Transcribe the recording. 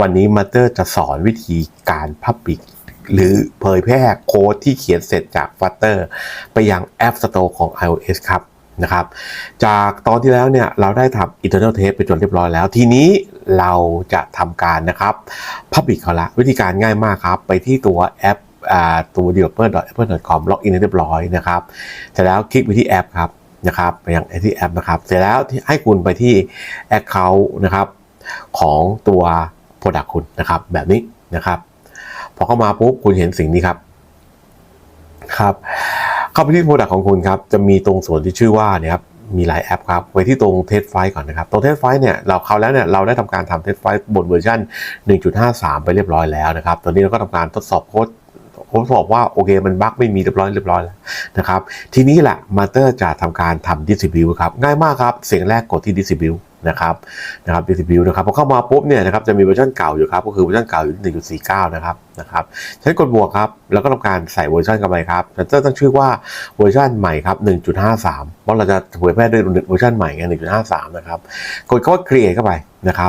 วันนี้มาเตอร์จะสอนวิธีการพับปิกหรือเผยแพร่โค้ดที่เขียนเสร็จจาก Flutter ไปยัง App Store ของ iOS ครับนะครับ จากตอนที่แล้วเนี่ยเราได้ทำ internal test ไปจนเรียบร้อยแล้ว ทีนี้เราจะทำการนะครับ Public เขาละวิธีการง่ายมากครับ ไปที่ตัวแอปอ่าตัว developer.apple.com ล็อกอินเรียบร้อยนะครับเสร็จแล้วคลิกไปที่แอปครับนะครับไปยังที่แอปนะครับ เสร็จแล้วให้คุณไปที่ Account นะครับของตัว โปรดักคุณนะครับแบบนี้นะครับ พอเข้ามาปุ๊บคุณเห็นสิ่งนี้ครับครับ เข้าไปที่โปรดักของคุณครับ จะมีตรงส่วนที่ชื่อว่าเนี่ยครับมีหลายแอปครับ ไปที่ตรงเทสไฟก่อนนะครับ ตรงเทสไฟเนี่ยเราเข้าแล้วเนี่ยเราได้ทำการทำเทสไฟบนเวอร์ชัน1.53 ไปเรียบร้อยแล้วนะครับ ตอนนี้เราก็ทำการทดสอบโค้ด ทดสอบว่าโอเคมันบั๊กไม่มีเรียบร้อยเรียบร้อยแล้วนะครับ ทีนี้แหละมาเตอร์จะทำการทำ distribute ครับ ง่ายมากครับ เสียงแรกกดที่ distribute นะครับนะครับ distribute นะครับพอเข้ามาปุ๊บเนี่ยนะครับจะมีเวอร์ชันเก่าอยู่ครับ ก็คือเวอร์ชันเก่าอยู่ที่1.49 นะครับนะครับใช้กดบวกครับ แล้วก็ทำการใส่เวอร์ชันเข้าไปครับมาเตอร์ตั้งชื่อว่าเวอร์ชันใหม่ครับ 1.53 เพราะเราจะเผยแพร่ด้วยเวอร์ชันใหม่ไง1.53 นะครับ กดคำว่า create เข้าไปนะครับ